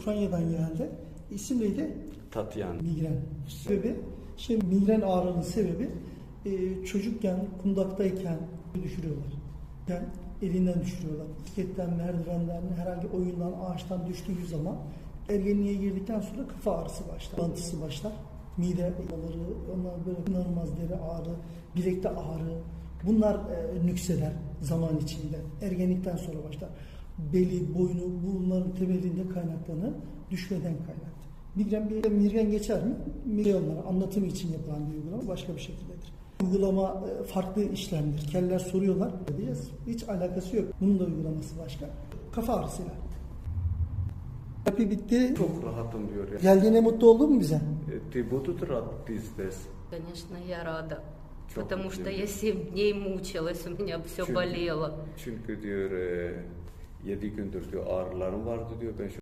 Ukrayna'dan geldi. İsim neydi? Tatyan. Migren. Sebebi, şimdi migren ağrının sebebi e, çocukken, kundaktayken düşürüyorlar. Yani elinden düşürüyorlar. Bisikletten, merdivenden, herhangi oyundan, ağaçtan düştüğü zaman ergenliğe girdikten sonra kafa ağrısı başlar. Bantısı başlar. Mide ağrıları, onlar böyle inanılmaz deri ağrı, bilekte ağrı. Bunlar e, nükseder zaman içinde. Ergenlikten sonra başlar Beli, boynu bunların temelinde kaynaklanır. Düşmeden kaynaklı. Migren bir migren geçer mi? Migren onlara anlatım için yapılan bir uygulama başka bir şekildedir. Uygulama e, farklı işlemdir. Keller soruyorlar diyeceğiz. Hiç alakası yok. Bunun da uygulaması başka. Kafa ağrısıyla. Terapi bitti. Çok rahatım diyor ya. Geldiğine mutlu oldun mu bize? E, Ты будут рад ты здесь? Конечно, я рада. Чё потому ты что делаешь? я 7 дней мучилась, у меня все Чё- болело. Çünkü diyor e, 7 gündür diyor ağrılarım vardı diyor. Ben şu